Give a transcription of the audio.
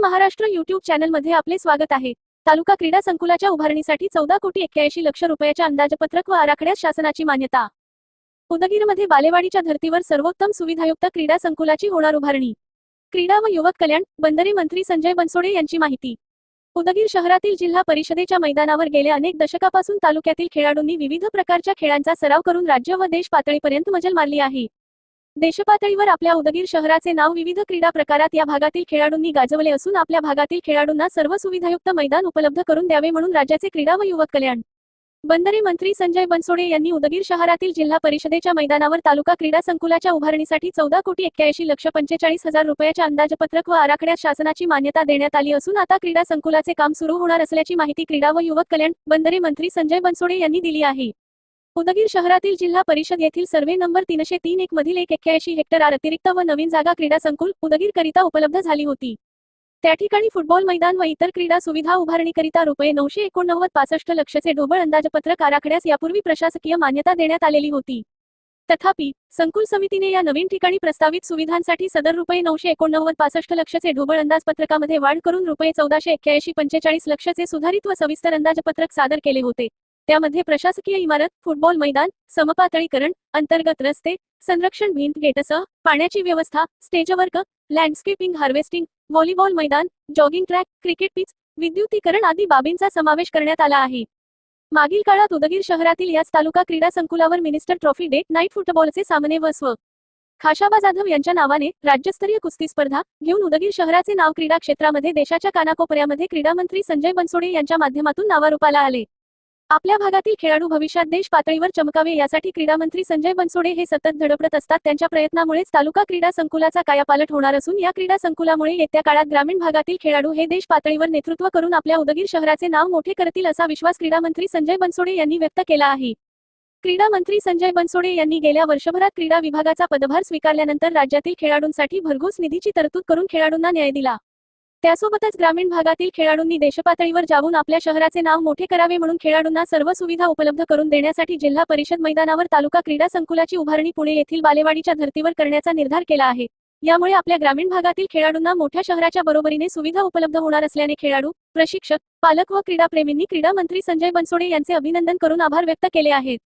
Maharashtra YouTube चॅनलमध्ये आपले स्वागत आहे. तालुका क्रीडा संकुलाच्या उभारणीसाठी चौदा कोटी एक्क्याऐंशी लक्ष रुपयाच्या अंदाजपत्रक व आराखड्यास शासनाची मान्यता. उदगीरमध्ये बालेवाडीच्या धर्तीवर सर्वोत्तम सुविधायुक्त क्रीडा संकुलाची होणार उभारणी. क्रीडा व युवक कल्याण बंदरे मंत्री संजय बनसोडे यांची माहिती. उदगीर शहरातील जिल्हा परिषदेच्या मैदानावर गेल्या अनेक दशकापासून तालुक्यातील खेळाडूंनी विविध प्रकारच्या खेळांचा सराव करून राज्य व देश पातळीपर्यंत मजल मारली आहे. देशपातळीवर आपल्या उदगीर शहराचे नाव विविध क्रीडा प्रकारात या भागातील खेळाडूंनी गाजवले असून आपल्या भागातील खेळाडूंना सर्व सुविधायुक्त मैदान उपलब्ध करून द्यावे म्हणून राज्याचे क्रीडा व युवक कल्याण. बंदरे मंत्री संजय बनसोडे यांनी उदगीर शहरातील जिल्हा परिषदेच्या मैदानावर तालुका क्रीडा संकुलाच्या उभारणीसाठी चौदा कोटी एक्क्याऐंशी लक्ष पंचेचाळीस हजार रुपयाच्या अंदाजपत्रक व आराखड्यात शासनाची मान्यता देण्यात आली असून आता क्रीडा संकुलाचे काम सुरू होणार असल्याची माहिती क्रीडा व युवक कल्याण बंदरे मंत्री संजय बनसोडे यांनी दिली आहे. उदगीर शहरातील जिल्हा परिषद येथील सर्वे नंबर तीनशे तीन एक मधील एक एक्क्याऐंशी हेक्टर अतिरिक्त व नवीन जागा क्रीडा संकुल उदगीरकरिता उपलब्ध झाली होती. त्या ठिकाणी फुटबॉल मैदान व इतर क्रीडा सुविधा उभारणीकरिता रुपये नऊशे एकोणनव्वद पासष्ट लक्षचे ढोबळ अंदाजपत्रक आराखड्यास यापूर्वी प्रशासकीय मान्यता देण्यात आलेली होती. तथापि संकुल समितीने या नवीन ठिकाणी प्रस्तावित सुविधांसाठी सदर रुपये नऊशे एकोणनव्वद पासष्ट लक्षचे ढोबळ अंदाजपत्रकामध्ये वाढ करून रुपये चौदाशे एक्क्याऐंशी पंचेचाळीस लक्षचे सुधारित व सविस्तर अंदाजपत्रक सादर केले होते. त्यामध्ये प्रशासकीय इमारत फुटबॉल मैदान समपातळीकरण अंतर्गत रस्ते संरक्षण भिंत गेटसह पाण्याची व्यवस्था stage work landscaping harvesting volleyball मैदान जॉगिंग ट्रॅक क्रिकेट पिच विद्युतीकरण आदी बाबींचा समावेश करण्यात आला आहे. मागील काळात उदगीर शहरातील याच तालुका क्रीडा संकुलावर मिनिस्टर ट्रॉफी डे नाईट फुटबॉलचे सामने व स्व. खाशाबा जाधव यांच्या नावाने राज्यस्तरीय कुस्ती स्पर्धा घेऊन उदगीर शहराचे नाव क्रीडा क्षेत्रामध्ये देशाच्या कानाकोपऱ्यामध्ये क्रीडा मंत्री संजय बनसोडे यांच्या माध्यमातून नावारूपाला आले. आपल्या भागातील खेळाडू भविष्यात देश पातळीवर चमकावे यासाठी क्रीडा मंत्री संजय बनसोडे हे सतत धडपडत असतात. त्यांच्या प्रयत्नामुळेच तालुका क्रीडा संकुलाचा कायापालट होणार असून या क्रीडा संकुलामुळे येत्या काळात ग्रामीण भागातील खेळाडू हे देश पातळीवर नेतृत्व करून आपल्या उदगीर शहराचे नाव मोठे करतील असा विश्वास क्रीडा मंत्री संजय बनसोडे यांनी व्यक्त केला आहे. क्रीडा मंत्री संजय बनसोडे यांनी गेल्या वर्षभरात क्रीडा विभागाचा पदभार स्वीकारल्यानंतर राज्यातील खेळाडूंसाठी भरघोस निधीची तरतूद करून खेळाडूंना न्याय दिला. त्यासोबतच ग्रामीण भागातील खेळाडूंनी देशपातळीवर जाऊन आपल्या शहराचे नाव मोठे करावे म्हणून खेळाडूंना सर्व सुविधा उपलब्ध करून देण्यासाठी जिल्हा परिषद मैदानावर तालुका क्रीडा संकुलाची उभारणी पुणे येथील बालेवाडीच्या धर्तीवर करण्याचा निर्धार केला आहे. यामुळे आपल्या ग्रामीण भागातील खेळाडूंना मोठ्या शहराच्या बरोबरीने सुविधा उपलब्ध होणार असल्याने खेळाडू प्रशिक्षक पालक व क्रीडाप्रेमींनी क्रीडा मंत्री संजय बनसोडे यांचे अभिनंदन करून आभार व्यक्त केले आहेत.